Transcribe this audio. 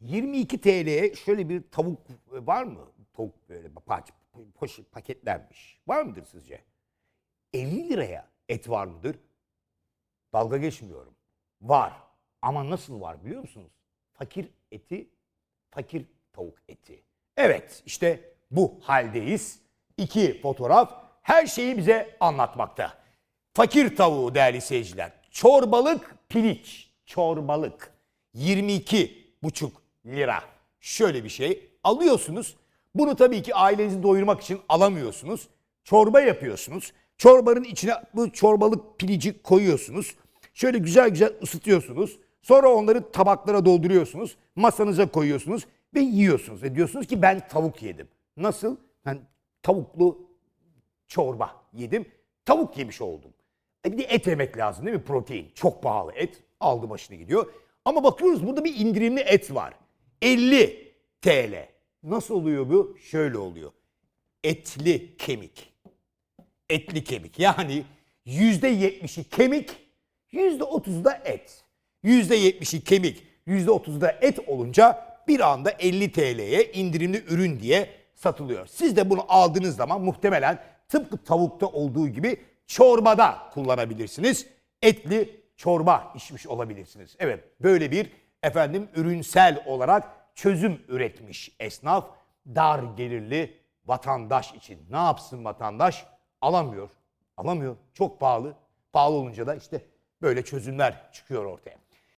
22 TL'ye şöyle bir tavuk var mı? Tavuk böyle paketlenmiş. Var mıdır sizce? 50 liraya et var mıdır? Dalga geçmiyorum. Var. Ama nasıl var biliyor musunuz? Fakir eti, fakir tavuk eti. Evet işte bu haldeyiz. İki fotoğraf her şeyi bize anlatmakta. Fakir tavuğu değerli seyirciler. Çorbalık piliç. Çorbalık. 22,5 lira. Şöyle bir şey alıyorsunuz. Bunu tabii ki ailenizi doyurmak için alamıyorsunuz. Çorba yapıyorsunuz. Çorbanın içine bu çorbalık pilici koyuyorsunuz. Şöyle güzel güzel ısıtıyorsunuz. Sonra onları tabaklara dolduruyorsunuz. Masanıza koyuyorsunuz ve yiyorsunuz. Ve diyorsunuz ki ben tavuk yedim. Nasıl? Ben tavuklu çorba yedim. Tavuk yemiş oldum. E bir de et yemek lazım değil mi? Protein. Çok pahalı et. Aldı başını gidiyor. Ama bakıyoruz burada bir indirimli et var. 50 TL. Nasıl oluyor bu? Şöyle oluyor. Etli kemik. Etli kemik. Yani %70'i kemik, %30'u da et. %70'i kemik, %30'u da et olunca bir anda 50 TL'ye indirimli ürün diye satılıyor. Siz de bunu aldığınız zaman muhtemelen tıpkı tavukta olduğu gibi çorbada kullanabilirsiniz. Etli çorba içmiş olabilirsiniz. Evet böyle bir efendim ürünsel olarak çözüm üretmiş esnaf dar gelirli vatandaş için. Ne yapsın vatandaş? Alamıyor. Alamıyor. Çok pahalı. Pahalı olunca da işte böyle çözümler çıkıyor ortaya.